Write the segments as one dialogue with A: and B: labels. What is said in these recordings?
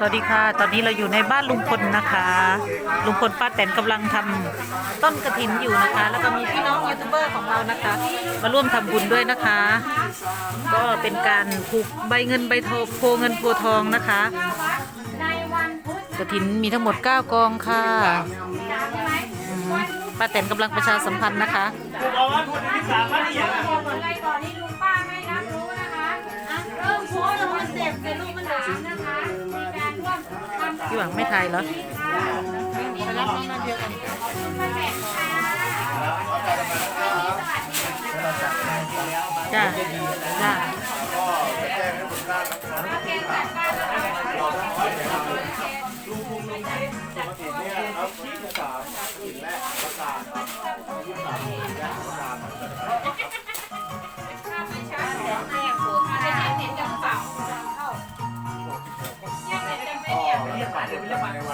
A: สวัสดีค่ะ ตอนนี้เราอยู่ในบ้านลุงพลนะคะ ลุงพลป้าแตนกำลังทำต้นกระถินอยู่นะคะ แล้วก็มีพี่น้องยูทูบเบอร์ของเรานะคะ มาร่วมทำบุญด้วยนะคะ ก็เป็นการผูกใบเงินใบทองโพเงินโพทองนะคะกระถินมีทั้งหมด 9 กองค่ะป้าแตนกำลังประชาสัมพันธ์นะคะ
B: พี่หวั
A: งไม่ทายเหรอ
B: ไปรับน้องนาเดียกันขอบคุณป้าแตนค่ะ
A: จ้าจ้า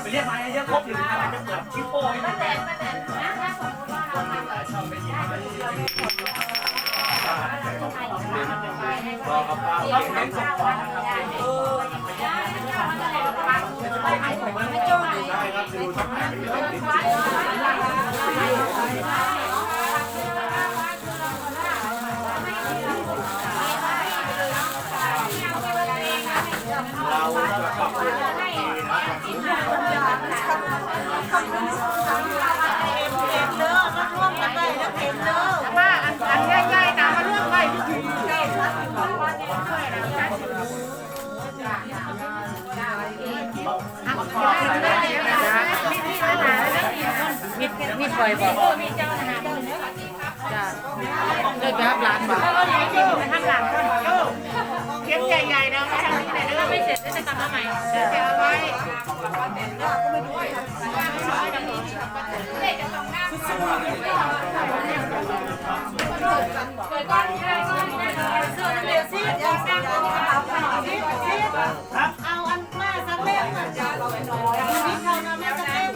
C: ไปเรียกมาเยอะๆครบอยู่นะจะเปิดชิปโป้ให้
B: ป้าแตนป้าแตนนะถ้าสมมติว่าเราทำแบบนี้ได้ก็คือเราจะกดลงเราจะไปเดี๋ยวทำข้าววัดได้เออได้ข้าววัดอะไรก็ปังไปให้ผมไม่ได้ไหน
D: ป้าอันอันใหญ่ๆนะมาเลือกไว้ที่ถึง
A: มิดมิด ปล่อยบอกจ้าเลิกไปรับร้านบอก
D: อไม่เสร็จจะกลับมาใหม่เก็บเอาไว้
B: เปิดก้อนที่ได้ก้อนที่ได้เสื้อเดี๋ยวซิเดียวสร้างตัวกระเป๋าไปซิซิ
D: เอาอันมาสักเล่มอะจ้าพี่เขานะแม่สักเล่ม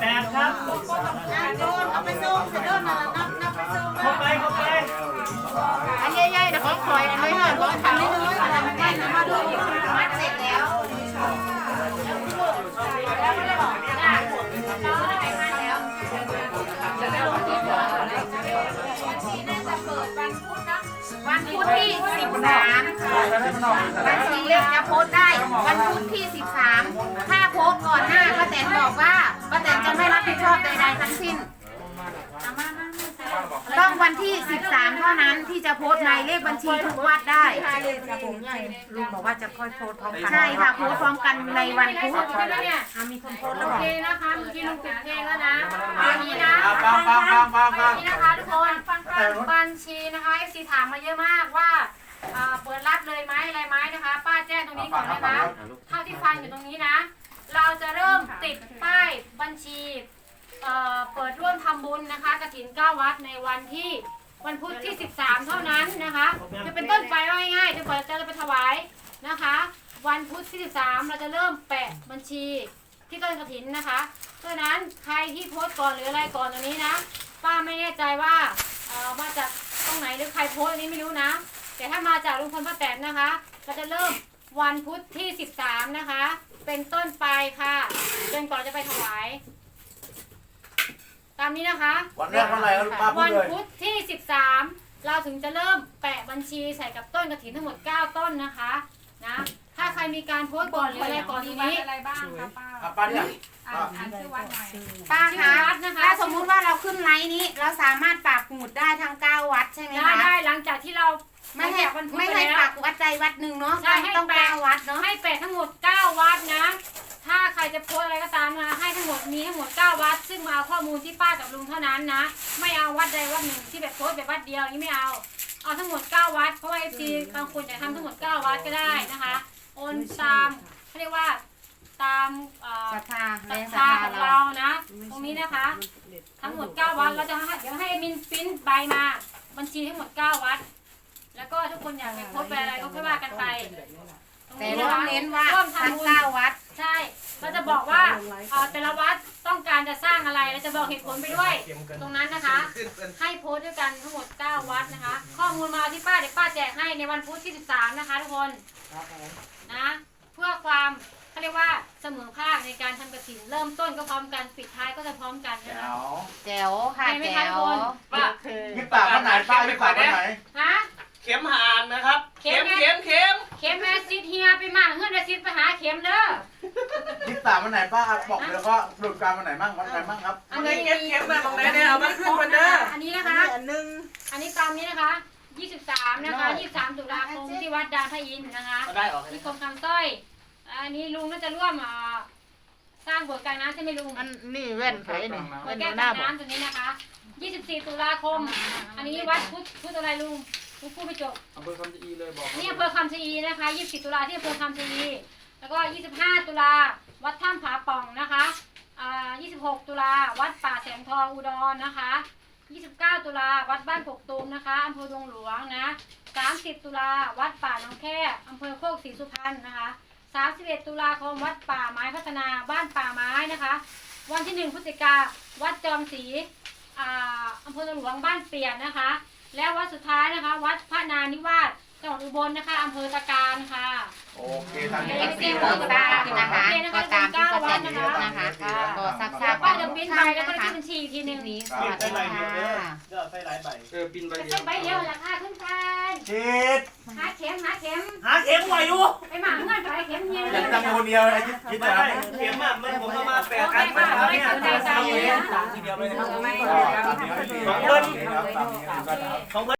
C: แปดครับ
D: อะโดนเอาไปส่งเสร็จแล้วนะนับนับไปส่ง
C: เข้าไปเข้าไป
D: อันใหญ่ๆนะของคอยอันน้อยๆของทำนิดนึง บัญชีเลขจะโพสต์ได้วันพุธที่ 13 ถ้าโพสต์ก่อนหน้าป้าแตนบอกว่าป้าแตนจะไม่รับผิดชอบใดๆทั้งสิ้น ต้องวันที่ 13 เท่านั้นที่จะโพสต์ในเลขบัญชีทุกวัดได้
A: ลุงบอกว่าจะค่อยโพสต์พร้อมกัน
D: ใช่ค่ะโพสต์พร้อมกันในวันพุธ
B: เนี่ย
A: อะมีคนโพสต์
B: โอ
A: แล้วบอก
B: เคนะคะเมื่อกี้ลุงปิดเพลงแล้วนะวันนี้นะ
C: ฟังฟังฟังฟังฟัง
B: นี่นะคะทุกคนบัญชีนะคะ FC ถามมาเยอะมากว่า อ่าเปิดรับเลยไหมอะไรไหมนะคะ ป้าแจ้งตรงนี้ก่อนนะคะ เท่าที่ฟังอยู่ตรงนี้นะ เราจะเริ่มติดป้ายบัญชีเอ่อเปิดร่วมทำบุญนะคะกระถินเก้าวัดในวันที่วันพุธที่ 13 เท่านั้นนะคะจะเป็นต้นไปว่าง่ายๆจะเปิดจะไปถวายนะคะ วันพุธที่ 13 เราจะเริ่มแปะบัญชีที่ต้นกระถินนะคะเพราะฉะนั้นใครที่โพสต์ก่อนหรืออะไรก่อนตรงนี้นะ ป้าไม่แน่ใจว่าเอ่อมาจากตรงไหนหรือใครโพสต์อันนี้ไม่รู้นะ แต่ถ้ามาจากลุงพลป้าแตนนะคะ เราจะเริ่มวันพุธที่ 13 นะคะ เป็นต้นไปค่ะจนกว่าจะไปถวาย ตามนี้นะคะ
C: วันแรกวันไหนครับป้าพู
B: วั
C: ด
B: น
C: เลย
B: พุธที่ 13 เราถึงจะเริ่มแปะบัญชีใส่กับต้นกระถินทั้งหมด 9 ต้นนะคะนะถ้าใครมีการโพสต์ก่อนหรืออะไรก่อนตรงนี้
E: อะไรบ้างคะป้า
C: อะป้าเนี่ย
E: อ่านอ่านชื่อวัดหน่อย
D: ป้า
B: ชื่อ
D: คะ
B: วัดนะคะ
D: ถ้าสมมุติว่าเราขึ้นไลน์นี้ เราสามารถปักหมุดได้ทั้ง9วัดใช่ไหม
B: ได้
D: คะ
B: ได้หลังจากที่เรา
D: ไม่ให้
B: หลังจากวันพุธ
D: ไม่
B: ป
D: ให้
B: แล้ว
D: ปักวัดใดวัดหนึ่งเนาะ
B: ใช่ให้
D: ต้อง
B: แปะ
D: เก้าวัดเนาะ
B: ให้แปะทั้งหมด 9 วัดนะ ถ้าใครจะโพสต์อะไรก็ตามนะให้ทั้งหมดมีทั้งหมด 9 วัด ซึ่งมาเอาข้อมูลที่ป้ากับลุงเท่านั้นนะ ไม่เอาวัดใดวัดหนึ่งที่แบบโพสต์แบบวัดเดียวอย่างนี้ไม่เอา เอาทั้งหมด 9 วัด เพราะว่าเอฟซีบางคนจะทำทั้งหมด 9 วัดก็ได้นะคะ โอนตามเขาเรียกว่าตามเอ่อ
D: ศรัทธา
B: ศ
D: แร
B: รัท
D: งศรัท
B: ธา
D: ธา
B: ของ
D: เรา
B: เรานะ ตรงนี้นะคะ ทั้งหมด 9 วัดเราจะให้เดี๋ยวให้มินปริ้นใบมา บัญชีทั้งหมด 9 วัด แล้วก็ทุกคนอยากไปโพสต์ไปอะไรก็ค่อยว่ากันไปตรง
D: แต่
B: นี้
D: เรา
B: นะคะ
D: เน้นว่า
B: ร่วม
D: ทั้ง
B: ทำบุญ
D: เก้าวัด
B: ใช่ เราจะบอกว่าเอ่อแต่ละวัดต้องการจะสร้างอะไร เราจะบอกเหตุผลไปด้วย ตรงนั้นนะคะ ให้โพสต์ด้วยกันทั้งหมด 9 วัดนะคะ ข้อมูลมาที่ป้าเดี๋ยวป้าแจกให้ในวันพุธที่ 13 นะคะทุกคนนะ เพื่อความเขาเรียกว่าเสมอภาคในการทำกระถิน เริ่มต้นก็พร้อมกัน ปิดท้ายก็จะพร้อมกันนะคะ
D: แจ๋วค่ะ
B: ไม่
D: แจ๋
B: ทัน
D: ว
B: คน
C: ป้า
F: ยิบปากวันไหนป้ายิบปากวันไหน
B: ฮะ
C: เข็มหานนะครับ
B: เข็
C: เข็
B: ม
C: ม
B: ไง
C: เข็มเข็ม
B: เข็มแอซิดเฮียไปมาเฮือนแอซิดไปหาเข็มเด้อ
F: ยิบปากวันไหนป้าบอกเลยว่าหลุดการวันไหนบ้างวันไหนบ้างครับ
B: อัน
C: เข็
B: นี้
C: มเข็มมาตรงไหนเนี่ยเอามาขึ้นกันเด้อ
B: อันนี้นะคะอันนี้ตามนี้นะคะ 23 นะคะ 23 ตุลาคมที่วัดดานพระอินทร์นะคะ
C: ก็ได้ออก
B: ที่กรมคำสร้อย อันนี้ลุงน่าจะร่วมอ่าสร้างโบสถ์กลางน้ำใช่ไหมลุง
A: อันนี่แว่นใครนี่
B: โบ
A: แว่
B: ส
A: น
B: ถ์แก้
A: ดู
B: ว
A: หน้า
B: กลาง
A: บอก
B: น้ำตัวนี้นะคะ 24 ตุลาคม อันนี้วัดพุทธพุทธอะไรลุง ลุงพูดไม่จบ
C: อำเภอคำชะอีเลยบอก
B: นี่อำเภอคำชะอีนะคะ24ตุลาที่อำเภอคำชะอีแล้วก็ 25 ตุลาวัดถ้ำผาป่องนะคะอ่า26 ตุลาวัดป่าแสงทองอุดรนะคะ 29 ตุลาวัดบ้านกกตูมนะคะอำเภอดงหลวงนะ30 ตุลาวัดป่าหนองแค่อำเภอโคกศรีสุพรรณนะคะ31 ตุลาคมวัดป่าไม้พัฒนาบ้านป่าไม้นะคะ วันที่ 1 พฤศจิกาวัดจอมศรีอ่าอำเภอดงหลวงบ้านเปียนนะคะ และวัดสุดท้ายนะคะ วัดพระนานิวาสจังหวัดอุบลนะคะอำเภอตะการค่ะ
F: โอเคตามนี้
D: เอฟซีโบต้านะคะ ก็ตามที่ป้าแตนพูดนะคะก็ทราบทราบ
B: ป้า
D: กัน
B: จะ
D: ทุก
B: ปิ้น
D: ท่า
B: ไป
D: น
B: แล้วก็
D: นะคะ
B: ที่บัญชีอีกทีหนึ่ง
D: นี้สวัสดีค่ะ
C: จะใส่หลายใบเออปินใบ
B: จะ
C: เดีย
B: เส้
C: วน
B: ใบเดียวราคาขึ้นกัน
F: จิต
B: หาเข็มหาเข็ม
C: หาเข็มไว้อ
B: ยู่
F: อยากจำคนเดียวไอ้คิดคิด
C: ไม่
F: นะค
C: ได้
F: รับ
C: เข็มอะมันผมเอามาแปะกันมาเนี่ยสามทีเดียวเลยนะครับ
F: ตามนี้ให้ดีนะครับตามนี้นะครับ
C: ของเพิ่น